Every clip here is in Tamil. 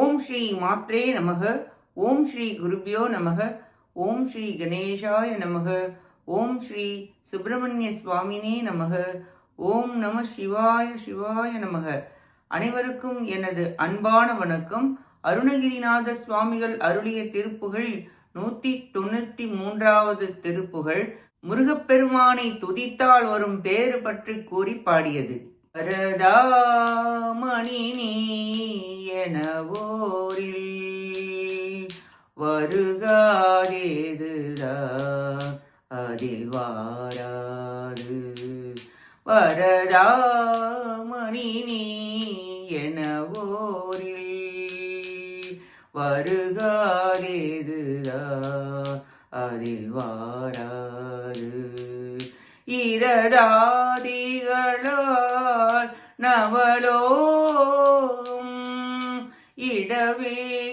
ஓம் ஸ்ரீ மாத்ரே நமக. ஓம் ஸ்ரீ குருபியோ நமக. ஓம் ஸ்ரீ கணேஷாய நமக. ஓம் ஸ்ரீ சுப்பிரமணிய சுவாமினே நமக. ஓம் நம சிவாய சிவாய நமக. அனைவருக்கும் எனது அன்பான வணக்கம். அருணகிரிநாத சுவாமிகள் அருளிய திருப்புகள் நூத்தி தொண்ணூத்தி மூன்றாவது திருப்புகள் முருகப்பெருமானை துதித்தால் வரும் பேறு பற்றி கூறி பாடியது. வரதாமணி நீ எனவோரில் வருகாதேதுதா அதில் வாராது வரதாமணி நீ எனவோரில் வருகாதேதுதா அதில் வாராது இரதாதிகளால் நவலோ இடவேகரியாம்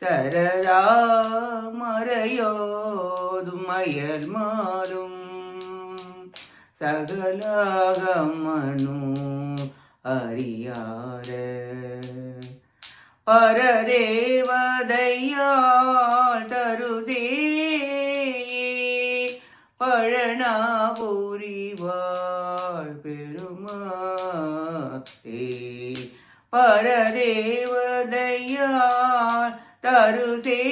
சரதா மறையோதும் மயல் மாறும் சகலாகமனு அறியார. பரதேவதையாள் பழனா பழனாபுரிவாள் பரதேவதையார் தருசே.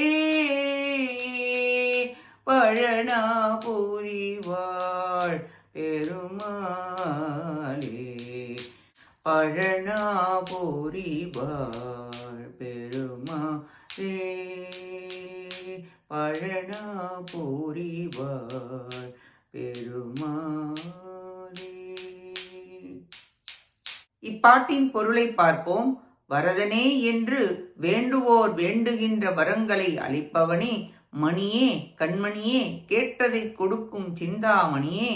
பழனாபுரிவாள் பெருமாளே. பழனாபுரிவாள் பெருமாளே. பழனாபுரிவாள் பெரு இப்பாட்டின் பொருளை பார்ப்போம். வரதனே என்று வேண்டுவோர் வேண்டுகின்ற வரங்களை அளிப்பவனே மணியே கண்மணியே கேட்டதை கொடுக்கும் சிந்தாமணியே.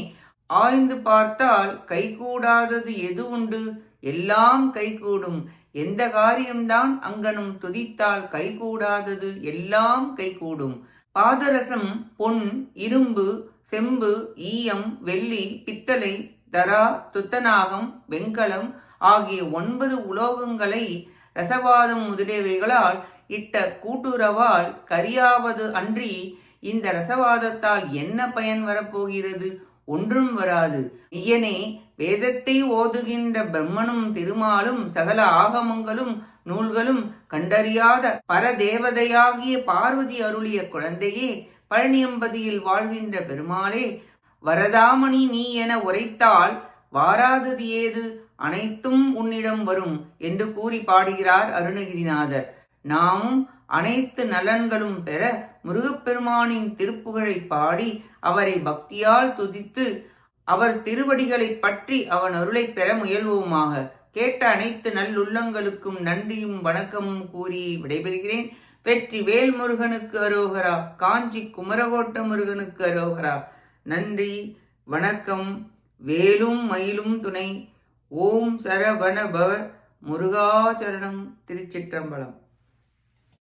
ஆய்ந்து பார்த்தால் கைகூடாதது எது உண்டு? எல்லாம் கைகூடும். எந்த காரியம்தான் அங்கனும் துதித்தால் கைகூடாதது எல்லாம் கைகூடும். பாதரசம் பொன் இரும்பு செம்பு ஈயம் வெள்ளி பித்தளை தரா துத்தநாகம் வெண்கலம் ஆகிய ஒன்பது உலோகங்களை ரசவாதம் முதலியவைகளால் இட்ட கூட்டுறவால் கரியாவது அன்றி இந்த ரசவாதத்தால் என்ன பயன் வரப்போகிறது? ஒன்றும் வராது. ஐயனே வேதத்தை ஓதுகின்ற பிரம்மனும் திருமாலும் சகல ஆகமங்களும் நூல்களும் கண்டறியாத பரதேவதையாகிய பார்வதி அருளிய குழந்தையே பழனியம்பதியில் வாழ்கின்ற பெருமாளே வரதாமணி நீ என உரைத்தால் வாராதது ஏது? அனைத்தும் உன்னிடம் வரும் என்று கூறி பாடுகிறார் அருணகிரிநாதர். நாமும் அனைத்து நலன்களும் பெற முருகப்பெருமானின் திருப்புகழை பாடி அவரை பக்தியால் துதித்து அவர் திருவடிகளை பற்றி அவன் அருளை பெற முயல்வோமாக. கேட்ட அனைத்து நல்லுள்ளங்களுக்கும் நன்றியும் வணக்கமும் கூறி விடைபெறுகிறேன். வெற்றி வேல் முருகனுக்கு அரோகரா காஞ்சி குமரகோட்ட முருகனுக்கு அரோகரா. நன்றி வணக்கம் வேலும் மயிலும் துணை. ஓம் சரவண பவ முருகாச்சரணம் திருச்சிற்றம்பலம்.